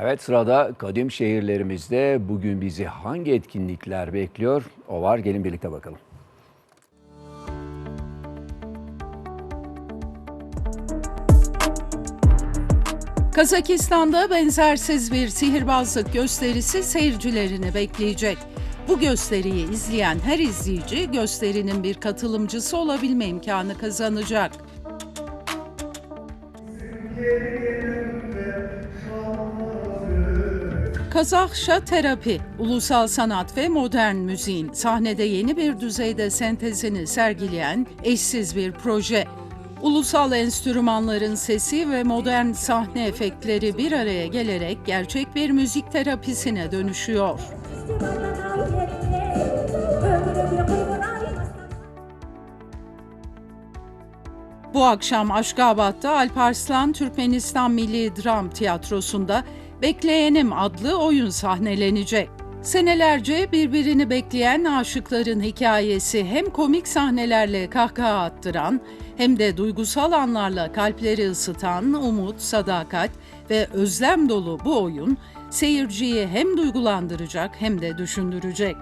Evet sırada kadim şehirlerimizde bugün bizi hangi etkinlikler bekliyor? O var gelin birlikte bakalım. Kazakistan'da benzersiz bir sihirbazlık gösterisi seyircilerini bekleyecek. Bu gösteriyi izleyen her izleyici gösterinin bir katılımcısı olabilme imkanı kazanacak. Kazakça terapi, ulusal sanat ve modern müziğin sahnede yeni bir düzeyde sentezini sergileyen eşsiz bir proje. Ulusal enstrümanların sesi ve modern sahne efektleri bir araya gelerek gerçek bir müzik terapisine dönüşüyor. Bu akşam Aşkabat'ta Alparslan Türkmenistan Milli Dram Tiyatrosu'nda Bekleyenim adlı oyun sahnelenecek. Senelerce birbirini bekleyen aşıkların hikayesi hem komik sahnelerle kahkaha attıran hem de duygusal anlarla kalpleri ısıtan umut, sadakat ve özlem dolu bu oyun seyirciyi hem duygulandıracak hem de düşündürecek.